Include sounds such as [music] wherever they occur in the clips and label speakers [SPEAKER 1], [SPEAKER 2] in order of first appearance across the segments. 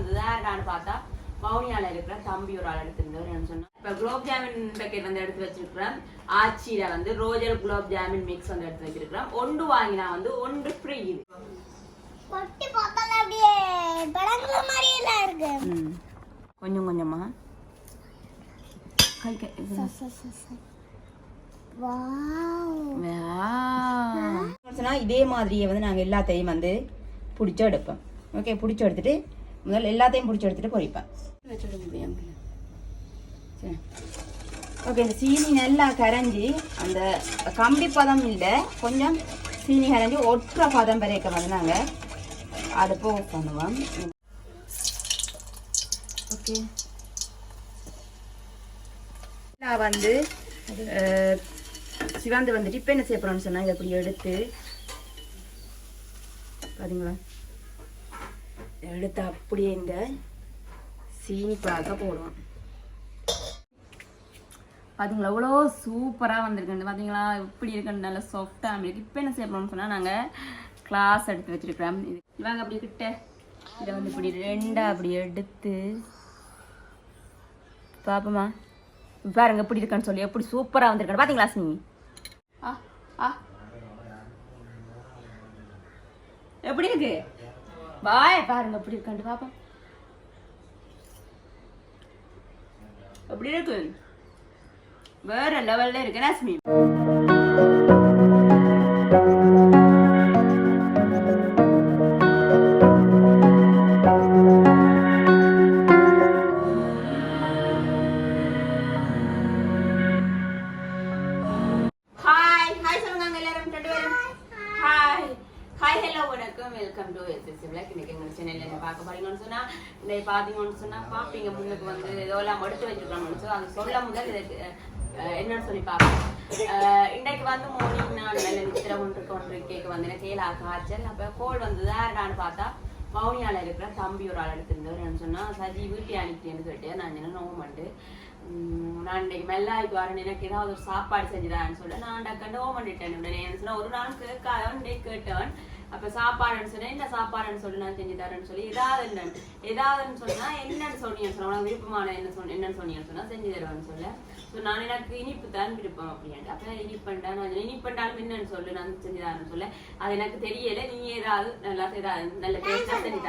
[SPEAKER 1] வந்தது யாருடான்னு பார்த்தா மௌனியால இருக்கிற தம்பி ஒரு ஆள் எடுத்திருந்தவர் சொன்னா இப்ப குலோப் ஜாமுன் பேக்கெட் வந்து எடுத்து வச்சிருக்கிறேன். ஆச்சியில வந்து ரோஜர் குலோப் ஜாமுன் மிக்ஸ் வந்து எடுத்து வச்சிருக்கிறேன். ஒன்று வாங்கினா வந்து ஒன்று ஃப்ரீ இது.
[SPEAKER 2] பொட்டி பார்த்தால அப்படியே படங்குற மாதிரி எல்லாம் இருக்கு
[SPEAKER 1] கொஞ்சம் கொஞ்சமா. கை கை
[SPEAKER 2] வாவ்.
[SPEAKER 1] சொன்னா இதே மாதிரியே வந்து நாங்கள் எல்லாத்தையும் வந்து பிடிச்சி எடுப்போம். ஓகே பிடிச்சி எடுத்துட்டு முதல்ல எல்லாத்தையும் பிடிச்சி எடுத்துட்டு பொரிப்பேன் ஓகே இந்த சீனி நல்லா கரைஞ்சி அந்த கம்பி பதம் இல்லை கொஞ்சம் சீனி கரைஞ்சி ஒற்ற பதம் வரைக்கும் வந்து நாங்கள் அடுப்பு பண்ணுவோம் ஓகே நான் வந்து சிவாந்து வந்துட்டு இப்போ என்ன செய்ய போறோம்னு சொன்னால் இதை அப்படி எடுத்து பாத்தீங்களா எடுத்து அப்படியே இந்த சீனி பாக்க போடுவோம். பார்த்தீங்களா எவ்வளோ சூப்பராக வந்திருக்குன்னு பார்த்தீங்களா இப்படி இருக்குன்னு நல்லா சாஃப்டாக இருக்கு இப்போ என்ன செய்ய சொன்னால் நாங்கள் கிளாஸ் எடுத்து வச்சிருக்கிறோம். இது அப்படி கிட்ட. இதை வந்து இப்படி ரெண்டாக அப்படி எடுத்து. பாப்போமா. பாருங்க எப்படி இருக்கான்னு சொல்லி எப்படி சூப்பராக வந்திருக்கான்னு பார்த்தீங்களா சினி? ஆ ஆ. எப்படி இருக்கு? பாய் பாருங்க எப்படி இருக்கான்னு பாப்போம் எப்படி இருக்கு. வேற லெவல்ல இருக்கு. ராஸ்மி என்ன பார்க்க போறீங்கன்னு சொன்னா இன்னைக்கு பாத்தீங்கன்னு சொன்னா பாப்பீங்க முன்னுக்கு வந்து ஏதோ எல்லாம் எடுத்து வச்சிருக்கோம்னு சொல்லி அது சொல்ல முதல் இதுக்கு என்னன்னு சொல்லி பார்ப்போம். அஹ், இன்னைக்கு வந்து மார்னிங் நான் நல்ல நித்திர ஒன்று ஒன்று கேட்க வந்தேன். எனக்கு ஏழா காய்ச்சல் அப்ப கோல் வந்து யாருடான்னு பார்த்தா மௌனியால இருக்கிற தம்பி ஒரு ஆள் எடுத்திருந்தவர் சொன்னா சஜி வீட்டை அனுப்பிட்டேன்னு சொல்லிட்டு நான் என்ன நோமண்டு நான் இன்னைக்கு மெல்லாய்க்கு வரேன் எனக்கு ஏதாவது ஒரு சாப்பாடு செஞ்சுதான்னு சொல்லிட்டு நான் டக்கண்டு ஓ பண்ணிட்டேன் உடனே என்ன சொன்னா ஒரு நாள் கேட்காதவன் கேட்டவன் அப்ப சாப்பாடுன்னு சொன்னேன் என்ன சாப்பாடுன்னு சொல்லி நான் செஞ்சு தரேன்னு சொல்லி. ஏதாவது என்னன்னு ஏதாவதுன்னு சொன்னா என்னன்னு சொன்னீங்கன்னு சொன்னா உனக்கு விருப்பமான என்ன சொன்ன என்னன்னு சொன்னீங்கன்னு சொன்னா செஞ்சு தருவேன்னு சொல்ல. ஸோ நான் எனக்கு இனிப்பு தான் விருப்பம் அப்படின்ட்டு. அப்ப இனிப்பண்டா நான் இனிப்பண்டாலும் என்னன்னு சொல்லு நான் செஞ்சு தரேன்னு சொல்ல. அது எனக்கு தெரியல. நீ ஏதாவது நல்லா ஏதாவது நல்ல டேஸ்டா செஞ்சு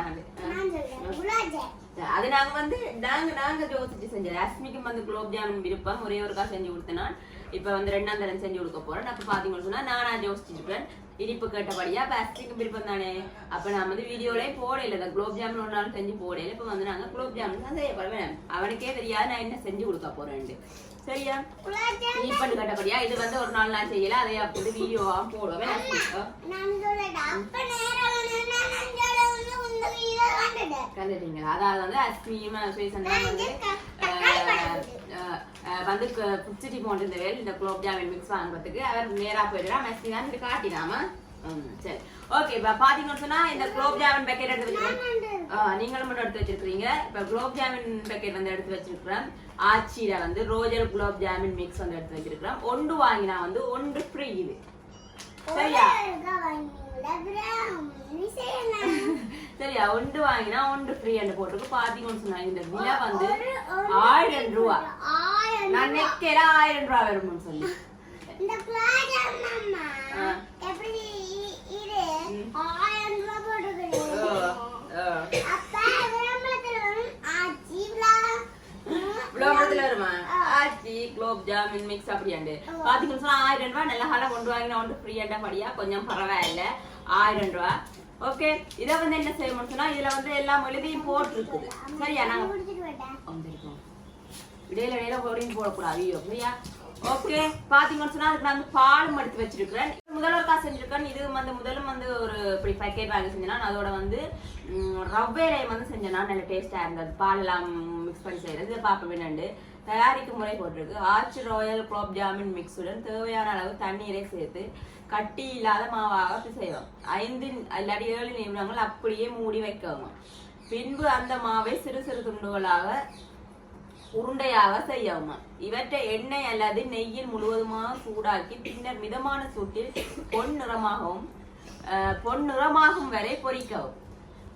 [SPEAKER 2] குலாஜாம்
[SPEAKER 1] அது நாங்க வந்து நாங்க நாங்க யோசிச்சு செஞ்சது. அஸ்மிக்கும் வந்து குலோப் ஜாமுன் விருப்பம். ஒரே ஒருக்கா செஞ்சு கொடுத்தேன் நான். இப்ப வந்து ரெண்டாம் தரம் செஞ்சு கொடுக்க போறேன். அப்ப பாத்தீங்கன்னு சொன்னா நானா யோசிச்சிருப்பேன் இனிப்பு கேட்டபடியா அப்ப அஸ்மிக்கும் விருப்பம் தானே. அப்ப நான் வந்து வீடியோலயே போடல. இந்த குலோப் ஜாமுன் ஒரு நாள் செஞ்சு போடல. இப்ப வந்து நாங்க குலோப் ஜாமுன் தான் செய்ய போறேன் அவனுக்கே தெரியாது நான் என்ன செஞ்சு கொடுக்க போறேன்ட்டு. சரியா?
[SPEAKER 2] குலாஜாம்
[SPEAKER 1] இனிப்பு கேட்டபடியா இது வந்து ஒரு நாள் நான் செய்யல அதை அப்படி வீடியோவா போடுவேன். கண்டுட்டீங்களா அதாவது வந்து அஸ்மியும் சுயசன்லாம் வந்து வந்து புச்சிட்டி போன்ற வேல் இந்த குலோப் ஜாமுன் மிக்ஸ் வாங்குறதுக்கு அவர் நேரா போயிடுறா மெஸ்ஸி தான் இது காட்டினாம. சரி. ஓகே இப்ப பாத்தீங்கன்னு சொன்னா இந்த குலோப் ஜாமுன் பேக்கெட் எடுத்து நீங்களும் மட்டும் எடுத்து வச்சிருக்கீங்க இப்ப குலோப் ஜாமுன் பேக்கெட் வந்து எடுத்து வச்சிருக்கிறேன். ஆச்சியில வந்து ரோஜர் குலோப் ஜாமுன் மிக்ஸ் வந்து எடுத்து வச்சிருக்கிறேன். ஒன்று வாங்கினா வந்து ஒன்று ஃப்ரீ இது. சரியா? [laughs] சரியா? ஒன்று வாங்கினா ஒன்று ஃப்ரீ என்று போட்டுருக்கு. பாத்தீங்கன்னு சொன்னாங்க. இந்த விலை வந்து ஆயிரம் ரூபா. நான் நெக்கேல ஆயிரம் ரூபா வரும்னு சொல்லி.
[SPEAKER 2] இந்த. எப்படி இது ஆயிரம் வரும் ஆச்சி
[SPEAKER 1] வருமா? குலோப் ஜாமுன் மிக்ஸ் அப்படியாண்டு. பாத்தீங்கன்னு சொன்னா ஆயிரம் ரூபாய் நல்ல ஹாலா கொண்டு வாங்கினா ஒன்று ஃப்ரீயாண்டா படியா கொஞ்சம் பரவாயில்ல. ஆயிரம் ரூபாய் ஓகே இதை வந்து என்ன செய்யணும்னு சொன்னா இதுல வந்து எல்லாம் எழுதியும் போட்டிருக்குது சரியா? நாங்க இடையில இடையில ஓடியும் போடக்கூடாது. ஐயோ சரியா ஓகே பாத்தீங்கன்னு சொன்னா அதுக்கு நான் வந்து பாலும் எடுத்து வச்சிருக்கிறேன். முதல் செஞ்சிருக்கேன். இது வந்து முதலும் வந்து ஒரு இப்படி பேக்கெட் வாங்கி செஞ்சேன்னா அதோட வந்து ம், ரவ்வேலையை வந்து செஞ்சேன்னா நல்ல டேஸ்டா இருந்தது. பால் எல்லாம் மிக்ஸ் பண்ணி செய்யறது. இதை பார்க்க தயாரிக்கும் முறை போட்டிருக்கு. ஆர்ச் ராயல் குலாப் ஜாமின் மிக்ஸுடன் தேவையான அளவு தண்ணீரை சேர்த்து கட்டி இல்லாத மாவாக செய்வோம் ஐந்து இல்லாட்டி ஏழு நிமிடங்கள் அப்படியே மூடி வைக்கவும் பின்பு அந்த மாவை சிறு சிறு துண்டுகளாக உருண்டையாக செய்யவும் இவற்றை எண்ணெய் அல்லது நெய்யில் முழுவதுமாக சூடாக்கி பின்னர் மிதமான சூட்டில் பொன் நிறமாகவும் பொன் நிறமாகும் வரை பொரிக்கவும்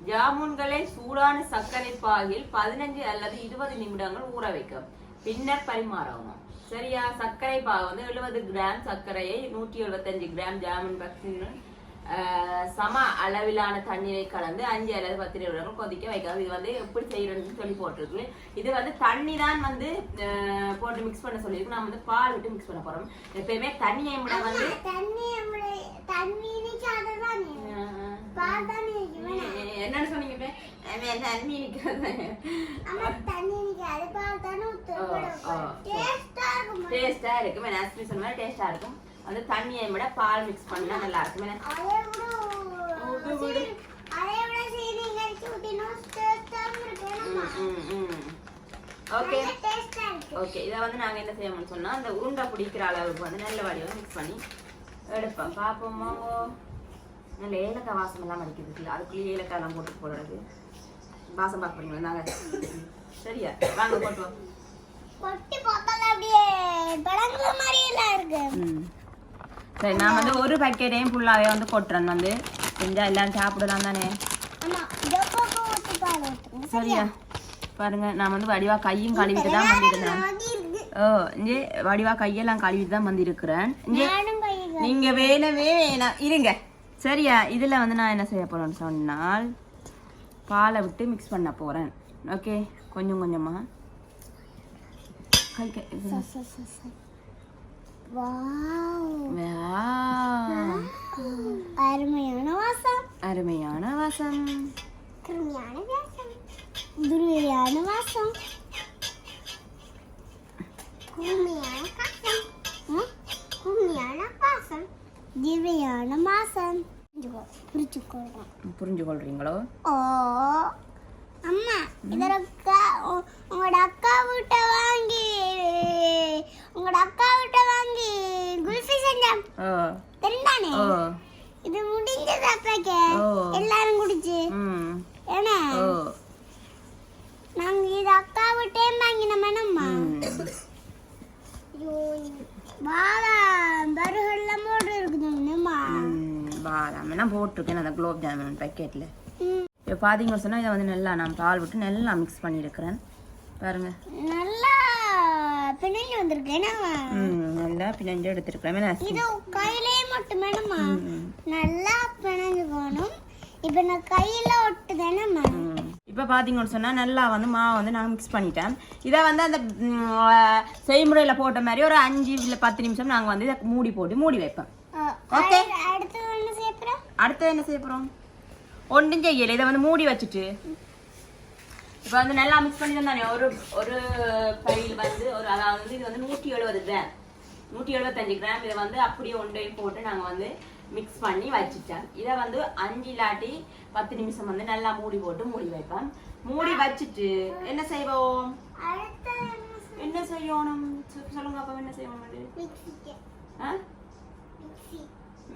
[SPEAKER 1] ஜாமுன்களை சூடான சர்க்கரை பாகில் பதினஞ்சு அல்லது இருபது நிமிடங்கள் ஊற வைக்கவும் பின்னர் பரிமாறவும் சரியா? சர்க்கரை பாகு வந்து எழுபது கிராம் சர்க்கரையை நூற்றி எழுபத்தஞ்சு கிராம் ஜாமுன் ஆஹ், சம அளவிலான தண்ணீரை கலந்து அஞ்சு அல்லது பத்து நிமிடங்கள் கொதிக்க வைக்கலாம் இது வந்து எப்படி செய்யறதுன்னு சொல்லி போட்டிருக்கு. இது வந்து தண்ணி தான் வந்து போட்டு மிக்ஸ் பண்ண சொல்லியிருக்கு நம்ம வந்து பால் விட்டு மிக்ஸ் பண்ண போறோம். எப்பயுமே தண்ணியை விட வந்து என்னன்னு சொன்னீங்க
[SPEAKER 2] டேஸ்டா இருக்கும்?
[SPEAKER 1] சொன்ன மாதிரி டேஸ்டா இருக்கும். வந்து தண்ணியை விட பால் மிக்ஸ் பண்ணா நல்லா இருக்கும். ஓகே ஓகே இதை வந்து நாங்க என்ன செய்யணும்னு சொன்னா அந்த உருண்டை பிடிக்கிற அளவுக்கு வந்து நல்ல வடிவம் மிக்ஸ் பண்ணி எடுப்போம். பார்ப்போமா நல்ல ஏலக்காய் வாசம் எல்லாம் அடிக்குது அதுக்குள்ளேயே ஏலக்காய் எல்லாம் போட்டு போடுறது வாசம் பார்க்க போறீங்களா? நாங்க சரியா? வாங்க போட்டு வா.
[SPEAKER 2] கொட்டி பார்த்தால அப்படியே பழங்குற மாதிரி எல்லாம் இருக்கு
[SPEAKER 1] சரி நான் வந்து ஒரு பேக்கெட்டையும் ஃபுல்லாகவே வந்து கொட்டுறேன் வந்து. செஞ்சா எல்லாரும் சாப்பிடலாம் தானே? சரியா? பாருங்க நான் வந்து வடிவா கையும் கழுவிட்டு தான்
[SPEAKER 2] இருக்கு.
[SPEAKER 1] ஓ இங்கே வடிவா கையெல்லாம் கழுவிட்டு தான் வந்திருக்கிறேன். இங்கே நீங்க வேணவே வேணாம். இருங்க. சரியா? இதுல வந்து நான் என்ன செய்ய போறேன்னு சொன்னால் பாலை விட்டு மிக்ஸ் பண்ண போறேன். ஓகே கொஞ்சம் கொஞ்சமா. கை கை.
[SPEAKER 2] அருமையான வாசம்.
[SPEAKER 1] அருமையான வாசம்.
[SPEAKER 2] கருமையான வாசம். துருவையான வாசம். குருமையான காசம்? குருமையான பாசம் திவ்யான மாசம் புரிச்சுக்கொள்றோம்
[SPEAKER 1] புரிஞ்சு கொள்றீங்களோ
[SPEAKER 2] ஓ அம்மா இதோட அக்கா உங்களோட அக்கா விட்ட வாங்கி உங்களோட அக்கா விட்ட வாங்கி குல்ஃபி செஞ்சேன். தெரிந்தானே இது முடிஞ்சது அப்பாக்கு. எல்லாரும் குடிச்சு. ஏன்னா நாங்க இது அக்கா விட்டே வாங்கின மேனம்மா
[SPEAKER 1] ம். ம், பாதாம் எல்லாம் போட்டிருக்கேன் அந்த குலோப் ஜாமுன் பேக்கெட்டில் இப்போ பார்த்தீங்கன்னு சொன்னால் இதை வந்து நல்லா நான் பால் விட்டு நல்லா மிக்ஸ் பண்ணியிருக்கிறேன். பாருங்க.
[SPEAKER 2] நல்லா பிணைஞ்சு வந்திருக்கு ஏன்னா
[SPEAKER 1] ம் நல்லா பிணைஞ்சு எடுத்துருக்கிறேன்.
[SPEAKER 2] இது கையிலே மட்டும் வேணுமா?
[SPEAKER 1] ம்.
[SPEAKER 2] நல்லா பிணைஞ்சுக்கணும் இப்ப நான் கையில ஒட்டுதானம்மா
[SPEAKER 1] ம். இப்போ பார்த்தீங்கன்னு சொன்னால் நல்லா வந்து மாவை வந்து நான் மிக்ஸ் பண்ணிட்டேன். இதை வந்து அந்த செய்முறையில் போட்ட மாதிரி ஒரு அஞ்சு இல்லை பத்து நிமிஷம் நாங்கள் வந்து இதை மூடி போட்டு மூடி வைப்போம் Okay.
[SPEAKER 2] அடுத்து என்ன
[SPEAKER 1] செய்ய போகிறோம் ஒன்றும் செய்யலை. இதை வந்து மூடி வச்சுட்டு. இப்போ வந்து நல்லா மிக்ஸ் பண்ணி தானே. ஒரு ஒரு பையில் வந்து ஒரு அதாவது இது வந்து நூற்றி எழுபது கிராம் நூற்றி எழுபத்தஞ்சு கிராம் இதை வந்து அப்படியே ஒன்றையும் போட்டு நாங்கள் வந்து மிக்ஸ் பண்ணி வச்சுட்டேன். இதை வந்து அஞ்சு இல்லாட்டி பத்து நிமிஷம் வந்து நல்லா மூடி போட்டு மூடி வைப்பேன். மூடி வச்சுட்டு என்ன செய்வோம்? என்ன செய்யணும்? சொல்லுங்க அப்போ என்ன
[SPEAKER 2] மிக்சி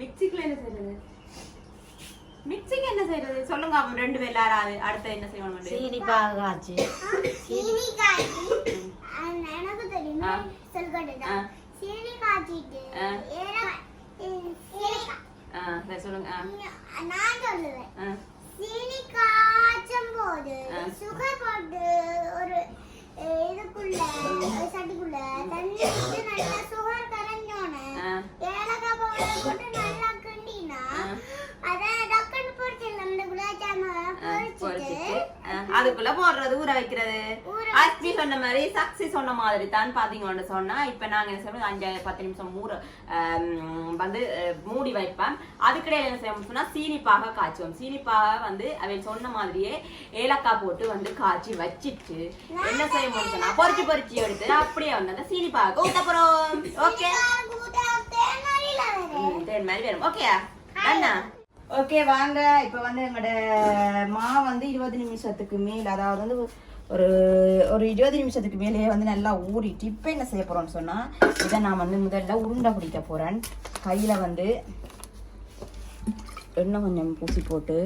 [SPEAKER 1] மிக்சிக்குள்ள என்ன செய்யறது மிக்சிக்கு என்ன செய்யறது சொல்லுங்க ரெண்டு பேர் யாராவது அடுத்து என்ன செய்யணும்
[SPEAKER 3] சீனி பாகு காய்ச்சி
[SPEAKER 2] சீனி காய்ச்சி எனக்கு தெரியும்
[SPEAKER 1] ஆ.
[SPEAKER 2] சீனி காய்ச்சிட்டு
[SPEAKER 1] சொல்லுங்க
[SPEAKER 2] நான் சொல்லுவேன். சீனி காய்ச்சும் போது. சுகர் போட்டு ஒரு இதுக்குள்ள ஒரு சட்டிக்குள்ள தண்ணி நல்லா சுகர் கரைஞ்சோன்னு. ஏலக்காய் போட்டு நல்லா கிண்டினா
[SPEAKER 1] ஆ.
[SPEAKER 2] அத டக்குன்னு பொரிச்சிடலாம் இந்த குலாப் ஜாமுன்
[SPEAKER 1] ஆ,
[SPEAKER 2] பொரிச்சிட்டு
[SPEAKER 1] பொரிச்சிட்டு, ஆ, அதுக்குள்ள போடுறது ஊற வைக்கிறது. அஸ்மி சொன்ன மாதிரி சக்சி சொன்ன மாதிரி தான் பாத்தீங்கன்னு சொன்னா இப்ப நாங்க என்ன செய்வோம் அஞ்சு பத்து நிமிஷம் ஊற வந்து மூடி வைப்பேன். அதுக்கிடையில என்ன செய்வோம் சொன்னா சீனிப்பாக காய்ச்சுவோம். சீனிப்பாக வந்து அவன் சொன்ன மாதிரியே ஏலக்காய் போட்டு வந்து காய்ச்சி வச்சிட்டு என்ன செய்யணும்னு சொன்னா பொரிச்சு பொரிச்சு எடுத்து அப்படியே வந்து அந்த சீனிப்பாக ஊத்த போறோம். ஓகே தேன் மாதிரி வரும் ஓகே அண்ணா ஓகே வாங்க. இப்போ வந்து எங்களோட மா வந்து இருபது நிமிஷத்துக்கு மேல் அதாவது வந்து ஒரு ஒரு இருபது நிமிஷத்துக்கு மேலேயே வந்து நல்லா ஊறிட்டு இப்போ என்ன செய்ய போகிறோம்னு சொன்னால் இதை நான் வந்து முதல்ல உருண்டை பிடிக்க போகிறேன் கையில் வந்து எண்ணெய் கொஞ்சம் பூசி போட்டு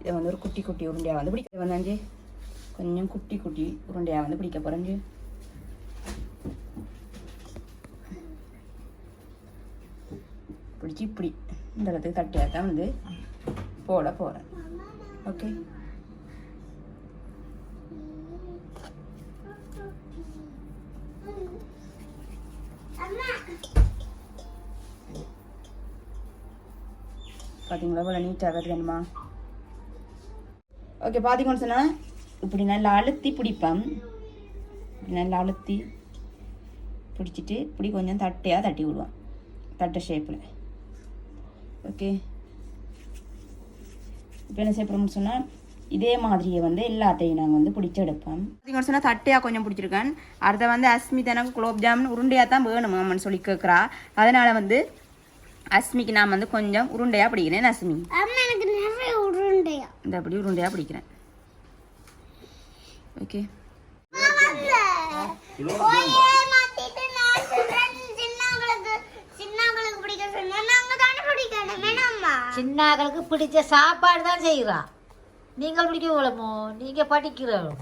[SPEAKER 1] இதை வந்து ஒரு குட்டி குட்டி உருண்டையாக வந்து பிடிக்க வந்தாஞ்சு கொஞ்சம் குட்டி குட்டி உருண்டையாக வந்து பிடிக்க போறேன் பிடிச்சி இப்படி. இந்த இடத்துக்கு தட்டியாக தான் வந்து போட போகிறேன் ஓகே பார்த்தீங்களா இவ்வளோ நீட்டாக வருதுமா ஓகே பார்த்தீங்கன்னு சொன்னால் இப்படி நல்லா அழுத்தி பிடிப்பேன். இப்படி நல்லா அழுத்தி பிடிச்சிட்டு இப்படி கொஞ்சம் தட்டையாக தட்டி விடுவேன். தட்டை ஷேப்பில் ஓகே. இப்போ என்ன செய்யப்படும்னு சொன்னால் இதே மாதிரியே வந்து எல்லாத்தையும் நாங்கள் வந்து பிடிச்சி எடுப்போம் பார்த்தீங்கன்னு சொன்னால் தட்டையாக கொஞ்சம் பிடிச்சிருக்கேன். அடுத்த வந்து அஸ்மித் எனக்கு குலோப் ஜாமுன் உருண்டையாக தான் வேணும் அம்மன் சொல்லி கேட்குறா அதனால் வந்து அஸ்மிக்கு நான் வந்து கொஞ்சம் உருண்டையாக பிடிக்கிறேன். அஸ்மி?
[SPEAKER 2] அம்மா எனக்கு நிறைய உருண்டையா.
[SPEAKER 1] இந்த அப்படி உருண்டையாக பிடிக்கிறேன். ஓகே
[SPEAKER 2] கோயிலே மாத்திட்டு நான் சொல்றேன் சின்னங்களுக்கு சின்னங்களுக்கு பிடிக்க சொன்னா நாங்க தானே பிடிக்கணும் வேணாம்மா
[SPEAKER 3] சின்னாக்களுக்கு பிடிச்ச சாப்பாடு தான் செய்கிறான் நீங்கள் பிடிக்கலமோ நீங்கள் படிக்கிறோம்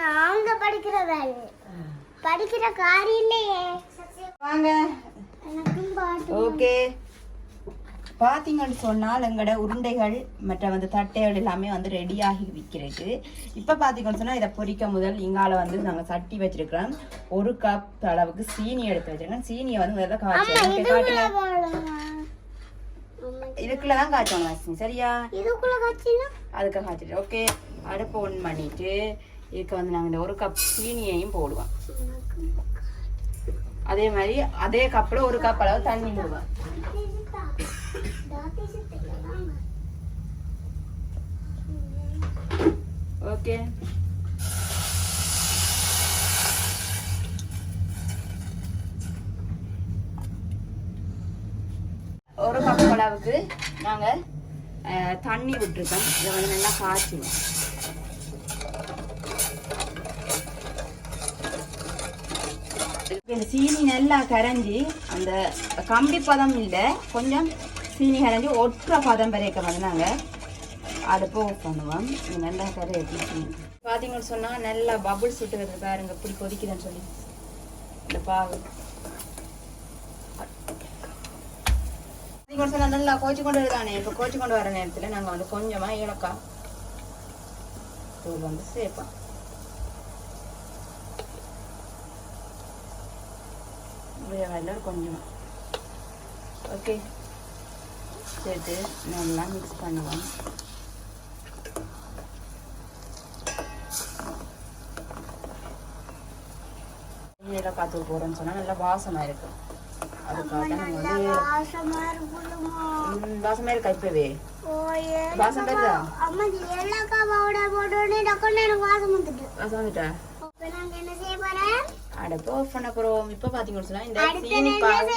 [SPEAKER 2] நாங்க படிக்கிற வேலை படிக்கிற காரியம் இல்லையே.
[SPEAKER 1] வாங்க.
[SPEAKER 2] எனக்கும் பாட்டு
[SPEAKER 1] ஓகே. பார்த்தீங்கன்னு சொன்னால் எங்களோட உருண்டைகள் மற்ற வந்து தட்டைகள் எல்லாமே வந்து ரெடியாகி விற்கிறது. இப்போ பார்த்தீங்கன்னு சொன்னால் இதை பொரிக்க முதல் இங்கால வந்து நாங்கள் சட்டி வச்சிருக்கிறோம். ஒரு கப் அளவுக்கு சீனி எடுத்து வச்சிருக்கோம். சீனியை வந்து முதல்ல காய்ச்சி இதுக்குள்ள தான் காய்ச்சணும் அஸ்மி சரியா?
[SPEAKER 2] இதுக்குள்ள கட்சினா
[SPEAKER 1] அதுக்காக காய்ச்சிட்டு ஓகே அடுப்பு ஒன் பண்ணிட்டு இதுக்கு வந்து நாங்கள் இந்த ஒரு கப் சீனியையும் போடுவோம். அதே மாதிரி அதே கப்பில் ஒரு கப் அளவு தண்ணி விடுவேன் ஓகே ஒரு கப் அளவுக்கு நாங்கள் தண்ணி விட்டுருக்கோம். இதை வந்து நல்லா காய்ச்சுவோம் இந்த சீனி நல்லா கரைஞ்சி அந்த கம்பி பதம் இல்லை கொஞ்சம் சீனி கரைஞ்சி ஒற்ற பதம் வரைக்க வந்து நாங்கள் அடுப்பு பண்ணுவோம். நல்லா கரைச்சி சீனி பார்த்தீங்கன்னு சொன்னால் நல்லா பபுள்ஸ் விட்டு வருது பாருங்க இப்படி கொதிக்குதுன்னு சொல்லி. இந்த பாகு. பார்த்தீங்கன்னு சொன்னால் நல்லா கோச்சி கொண்டு வருதானே? இப்போ கோச்சி கொண்டு வர நேரத்தில் நாங்கள் வந்து கொஞ்சமாக ஏலக்காய் தூள் வந்து சேர்ப்போம். வெள்ளம் கொஞ்சமாக ஓகே. சேர்த்து நல்லா மிக்ஸ் பண்ணுவோம் ஏலக்காய் தூள் போடுறோம்னு சொன்னால் நல்லா வாசமாக இருக்கும் அதுக்காக நம்ம வந்து
[SPEAKER 2] வாசமா இருக்குமா
[SPEAKER 1] ம், வாசமா இருக்கா இப்பவே
[SPEAKER 2] ஓயே
[SPEAKER 1] வாசம் வருதா
[SPEAKER 2] அம்மா இது ஏலக்காய் பவுடர் போட்டோடனே டக்குன்னு எனக்கு வாசம் வந்துட்டு.
[SPEAKER 1] வாசம் வந்துட்டா?
[SPEAKER 2] இப்போ நாங்க என்ன செய்ய போறோம்?
[SPEAKER 1] அடுப்பு ஆஃப் பண்ண போறோம். இப்போ பாத்தீங்கன்னு சொன்னா இந்த சீனி பாகு.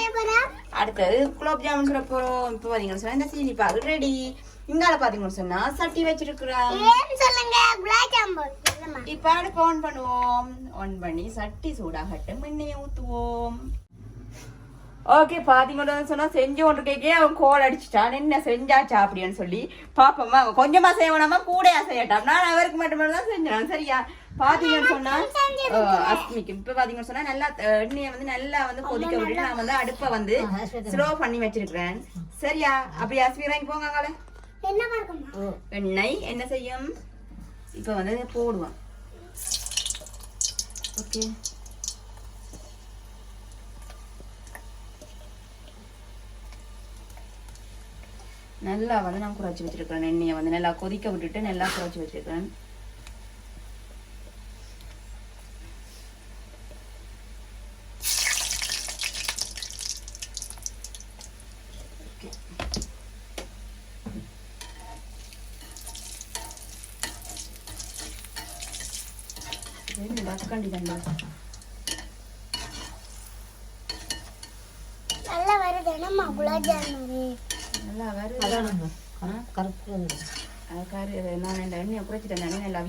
[SPEAKER 1] அடுத்தது குலோப் ஜாமுன் சுட போறோம். இப்போ இந்த சீனி பாகு ரெடி இங்கால பாத்தீங்கன்னு சொன்னா சட்டி வச்சிருக்கிறோம்
[SPEAKER 2] சொல்லுங்க? குலாப் ஜாமுன். இல்லம்மா
[SPEAKER 1] இப்போ அடுப்பு ஆன் பண்ணுவோம். ஆன் பண்ணி சட்டி சூடாகட்டும் எண்ணெயை ஊத்துவோம். ஓகே பாத்தீங்கன்னா சொன்னா செஞ்சு கொண்டு கேக்கே அவன் கோல் அடிச்சிட்டான். என்ன செஞ்சாச்சா அப்படின்னு சொல்லி அவன் கொஞ்சமா செய்வனாமா கூடயா செய்யட்டான் நான் அவருக்கு மட்டும் தான் செஞ்சான். சரியா? பாத்தீங்கன்னு சொன்னா அஸ்மிக்கு. இப்ப பாத்தீங்கன்னு சொன்னா நல்லா எண்ணெயை வந்து நல்லா வந்து கொதிக்க விட்டு நான் வந்து அடுப்பை வந்து ஸ்லோ பண்ணி வச்சிருக்கிறேன். சரியா? அப்படி அஸ்மி வாங்கி போங்க எண்ணெய் என்ன செய்யும்? இப்போ வந்து இதை போடுவோம். ஓகே. நல்லா வந்து நான் குறைச்சி வச்சிருக்கிறேன். எண்ணெயை வந்து நல்லா கொதிக்க விட்டுட்டு நல்லா குறைச்சி வச்சிருக்கிறேன். டக்கண்டி தண்டா?
[SPEAKER 2] நல்லா வருது. என்னம்மா குலாப் ஜாமுன்?
[SPEAKER 3] கருப்பு
[SPEAKER 1] அது கரு நான் இந்த எண்ணெயை குறைச்சிட்டேன் எண்ணெய் நல்லா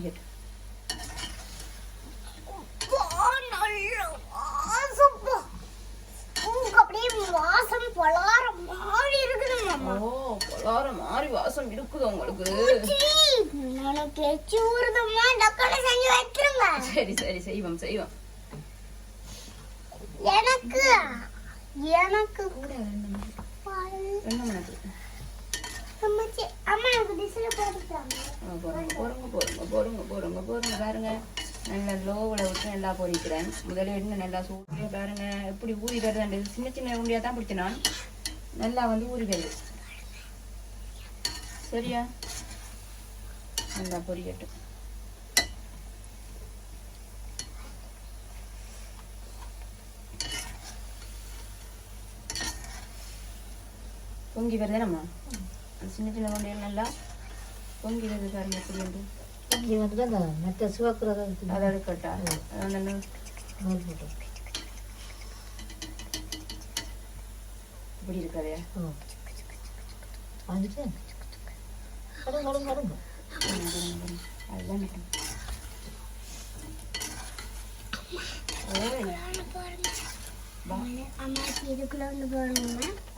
[SPEAKER 2] வாசம் மாறி
[SPEAKER 1] மாறி வாசம் இருக்குது உங்களுக்கு
[SPEAKER 2] எனக்கு எச்சி ஊறுதும்மா டக்குனு செஞ்சு வைக்கிறோங்க
[SPEAKER 1] சரி சரி செய்வோம் செய்வோம்
[SPEAKER 2] எனக்கு எனக்கு
[SPEAKER 1] போடுங்க போடுங்க போடுங்க போடுங்க போடுங்க பாருங்க. நல்லா லோவில் விட்டு நல்லா பொரிக்கிறேன் முதல்ல எண்ணெய் நல்லா சூடு பாருங்க எப்படி ஊறி வருது சின்ன சின்ன உண்டியாக தான் பிடிச்சினான் நல்லா வந்து ஊறி வருது சரியா? நல்லா பொரியட்டும். பொங்கி வருதே சின்ன சின்ன உண்டியல் நல்லா பொங்கி வருது பாருங்க எப்படி வந்து
[SPEAKER 3] இங்கே வந்துட்டு அந்த மற்ற சிவக்குறதா
[SPEAKER 1] அதை எடுக்கட்டா இப்படி இருக்காதே
[SPEAKER 3] வந்துட்டு கடுங்க
[SPEAKER 1] அதுதான்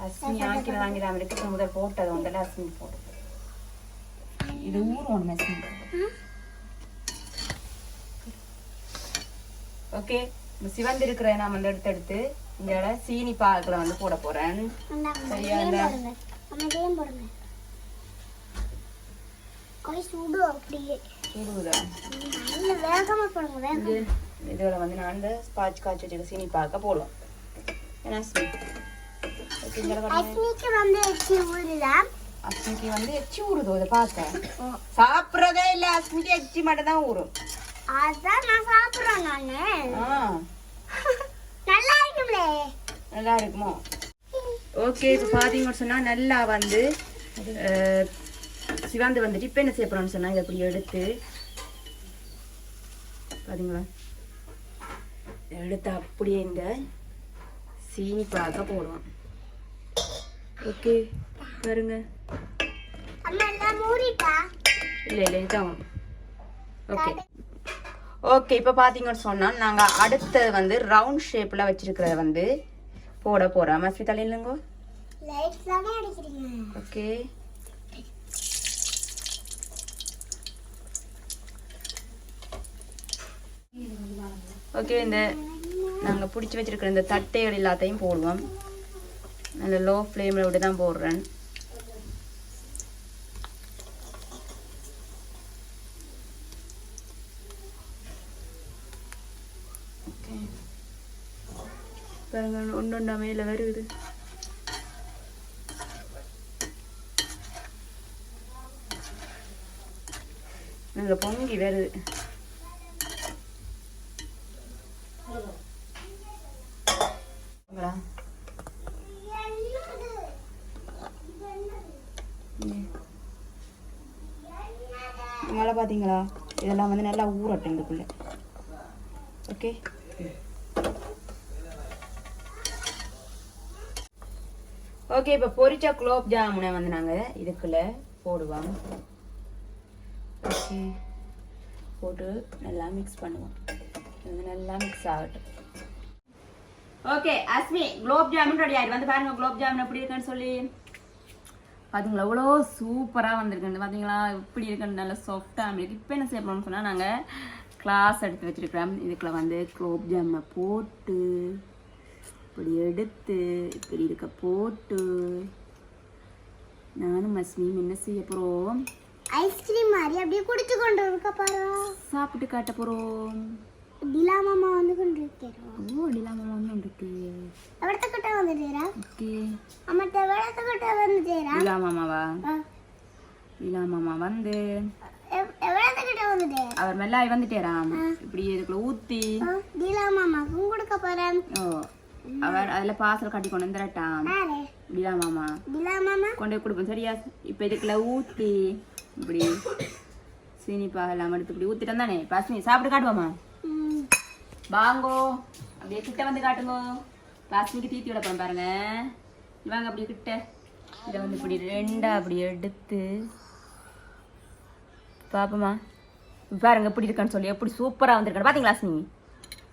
[SPEAKER 1] அஸ்மி ஆக்கிற வாங்கிடாம இருக்கு முதல் போட்டது உண்டல அஸ்மி போட்டது இது ஊறும் அஸ்மி ஓகே சிவந்து இருக்கிற நான் வந்து எடுத்து எடுத்து. இந்த சீனி பாகுல வந்து போட போறேன். சரியா இந்த
[SPEAKER 2] போடுங்க. அம்மாக்கையும் போடுங்க. கை சூடு அப்படியே.
[SPEAKER 1] சுடுதா?
[SPEAKER 2] நல்ல வேகமா போடுங்க வேகம்.
[SPEAKER 1] இது இதுல வந்து நான் இந்த ஸ்பாச் காய்ச்சி வச்சிருக்க சீனி பாக்க போடுவோம்.
[SPEAKER 2] அஸ்மிக்கு வந்து
[SPEAKER 1] எச்சி ஊறுதோ? இதை பார்த்தேன். சாப்பிட்றதே இல்ல அஸ்மிக்கு எச்சி மட்டும் தான் ஊறும்.
[SPEAKER 2] அதான் நான் சாப்பிடுறேன் நானு.
[SPEAKER 1] ஆ.
[SPEAKER 2] நல்லா இருக்கும்லே.
[SPEAKER 1] நல்லா இருக்குமோ? ஓகே இப்போ பார்த்தீங்கன்னு சொன்னால் நல்லா வந்து சிவந்து வந்துட்டு இப்போ என்ன செய்ய போகிறோம்னு சொன்னால் இதை அப்படி எடுத்து பார்த்தீங்களா எடுத்து அப்படியே இந்த சீனி பாக்க போடுவோம் ஓகே பாருங்க.
[SPEAKER 2] அம்மா எல்லாம் மூடிட்டா
[SPEAKER 1] இல்லை இல்லை இதான் ஓகே ஓகே இப்போ பார்த்தீங்கன்னு சொன்னால் நாங்கள் அடுத்தது வந்து ரவுண்ட் ஷேப்பில் வச்சிருக்கிறத வந்து போட போகிறோம்
[SPEAKER 2] தானே அடிக்கிறீங்க.
[SPEAKER 1] ஓகே ஓகே இந்த நாங்கள் பிடிச்சி வச்சிருக்கிற இந்த தட்டைகள் எல்லாத்தையும் போடுவோம். நல்ல லோ ஃப்ளேமில் விட்டு தான் போடுறேன். ஓகே பாருங்க ஒன்று ஒன்றா மேலே வருது. நல்ல பொங்கி வருது பாங்களா? ம். பார்த்தீங்களா இதெல்லாம் வந்து நல்லா ஊறட்டும் இதுக்குள்ள. ஓகே ஓகே இப்போ பொரிச்ச குலோப் ஜாமுனை வந்து நாங்கள் இதுக்குள்ளே போடுவோம். ஓகே போட்டு நல்லா மிக்ஸ் பண்ணுவோம். இது வந்து நல்லா மிக்ஸ் ஆகட்டும். ஓகே அஸ்மி குலோப் ஜாமுன் ரெடி ஆயிடு வந்து பாருங்க குலோப் ஜாமுன் எப்படி இருக்குன்னு சொல்லி. பாத்தீங்களா எவ்வளோ சூப்பராக வந்திருக்கு பார்த்தீங்களா இப்படி இருக்குன்னு நல்லா சாஃப்டாக இருக்கு இப்போ என்ன செய்ய போறோம்னு சொன்னால் நாங்கள் கிளாஸ் எடுத்து வச்சிருக்கிறோம். இதுக்குள்ள வந்து குலோப் ஜாமுனை போட்டு இப்படி எடுத்து இப்படி இருக்க போட்டு நானும் அஸ்மியும் என்ன செய்ய போகிறோம்
[SPEAKER 2] ஐஸ்கிரீம் மாதிரி அப்படியே குடிச்சு கொண்டு இருக்க பாரு
[SPEAKER 1] சாப்பிட்டு காட்ட போகிறோம்
[SPEAKER 2] டிலா மாமா வந்து கொண்டு இருக்கிறோம்
[SPEAKER 1] ஓ இல்லாம ஒன்றும் இருக்கு
[SPEAKER 2] எவ்வளத்துக்கிட்ட வந்துட்டேரா?
[SPEAKER 1] ஓகே.
[SPEAKER 2] அம்மட்ட எவ்வளத்துக்கிட்ட வந்துட்டேரா?
[SPEAKER 1] இலா மாமாவா? இலா மாமா வந்து.
[SPEAKER 2] எவ்வளத்துக்கிட்ட வந்துட்டே
[SPEAKER 1] அவர் மெல்லாய் வந்துட்டேராம். இப்படி இதுக்குள்ள ஊத்தி.
[SPEAKER 2] டிலா மாமாக்கும் கொடுக்க போறேன்.
[SPEAKER 1] ஓ அவர் அதுல பாசல் கட்டி கொண்டு வந்துடட்டாம் இலா மாமா.
[SPEAKER 2] டிலா மாமா?
[SPEAKER 1] கொண்டு போய் கொடுப்போம். சரியா? இப்போ இதுக்குள்ள ஊத்தி. இப்படி சீனி பாகெல்லாம் எடுத்து இப்படி ஊத்திட்டு தானே? பாஸ்மி சாப்பிட்டு காட்டுவோமா? வாங்கோ. அப்படியே கிட்ட வந்து காட்டுங்க. பாஸ்மிக்கு தீத்தி விட போறோம் பாருங்க. இவாங்க அப்படியே கிட்ட. இதை வந்து இப்படி ரெண்டா அப்படி எடுத்து. பாப்போமா. பாருங்க எப்படி இருக்கான்னு சொல்லி. எப்படி சூப்பரா வந்திருக்கான்னு பாத்தீங்களா ஸ்னி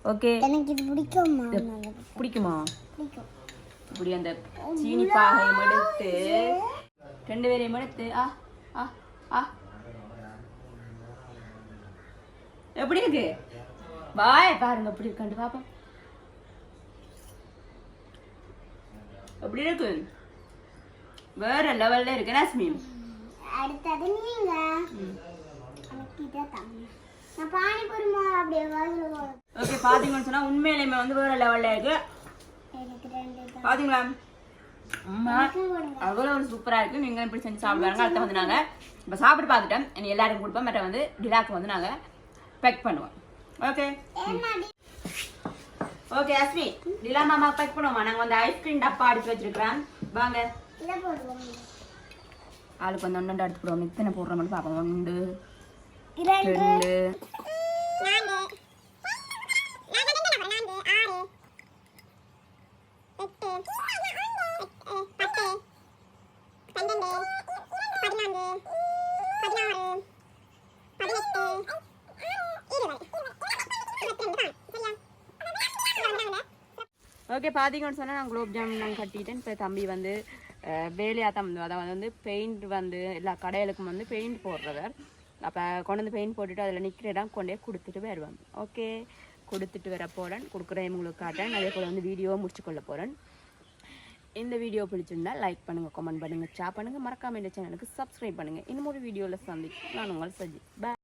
[SPEAKER 1] ஓகே
[SPEAKER 2] எனக்கு இது
[SPEAKER 1] பிடிக்குமா?
[SPEAKER 2] பிடிக்கும்.
[SPEAKER 1] இப்படி அந்த சீனி பாகையும் எடுத்து. ரெண்டு பேரையும் எடுத்து. ஆ ஆ ஆ. எப்படி இருக்கு? வாய் பாருங்க எப்படி இருக்காண்டு பாப்போம். எப்படி இருக்கு? வேற லெவல்ல இருக்கு நாஸ்மி
[SPEAKER 2] அடுத்தது நீங்க.
[SPEAKER 1] ஓகே பாத்தீங்கன்னு சொன்னா உண்மையிலேயுமே வந்து வேற லெவல்ல இருக்கு. பாத்தீங்களா? அம்மா அவ்வளோ ஒரு சூப்பரா இருக்கு. நீங்க இப்படி செஞ்சு சாப்பிடுவாங்க அடுத்த வந்து நாங்க இப்போ சாப்பிட்டு பார்த்துட்டோம் இனி எல்லாருக்கும் கொடுப்போம். மற்ற வந்து டிலாக்கு வந்து நாங்க பேக் பண்ணுவோம். ஓகே
[SPEAKER 2] என்னடி
[SPEAKER 1] ஓகே அஸ்மி டிலா மாமா பேக் பண்ணுவோமா நாங்க வந்து ஐஸ்கிரீம் டப்பா அடிச்சு வச்சிருக்கிறோம். வாங்க. ஆளுக்கு வந்து ஒன்று எடுத்து போடுவோம். இத்தனை போடுற மட்டும் பார்ப்போம் ஒன்று ரெண்டு
[SPEAKER 2] நான்கு. ரெண்டு நம்பர் நான்கு ஆறு எட்டு பத்து பன்னெண்டு பதினான்கு பதினாறு பதினெட்டு இருபது இருபத்தி ரெண்டு தான் சரியா
[SPEAKER 1] ஓகே பார்த்தீங்கன்னு சொன்னால் நான் குலோப் ஜாமுன் நான் கட்டிட்டேன். இப்போ தம்பி வந்து வேலையாக தான் வந்து அதாவது வந்து பெயிண்ட் வந்து எல்லா கடைகளுக்கும் வந்து பெயிண்ட் போடுறவர். அப்போ கொண்டு வந்து பெயிண்ட் போட்டுட்டு அதில் நிற்கிற இடம் கொண்டே கொடுத்துட்டு வருவாங்க. ஓகே கொடுத்துட்டு வர போகிறேன் கொடுக்குறேன் உங்களுக்கு காட்டுறேன். அதே போல் வந்து வீடியோவை முடிச்சு கொள்ள போகிறேன் இந்த வீடியோ பிடிச்சிருந்தா லைக் பண்ணுங்கள் கமெண்ட் பண்ணுங்கள் ஷேர் பண்ணுங்கள் மறக்காமல் இந்த சேனலுக்கு சப்ஸ்கிரைப் பண்ணுங்கள் இன்னும் ஒரு வீடியோவில் சந்திக்கும் நான் உங்கள் சஜி பாய்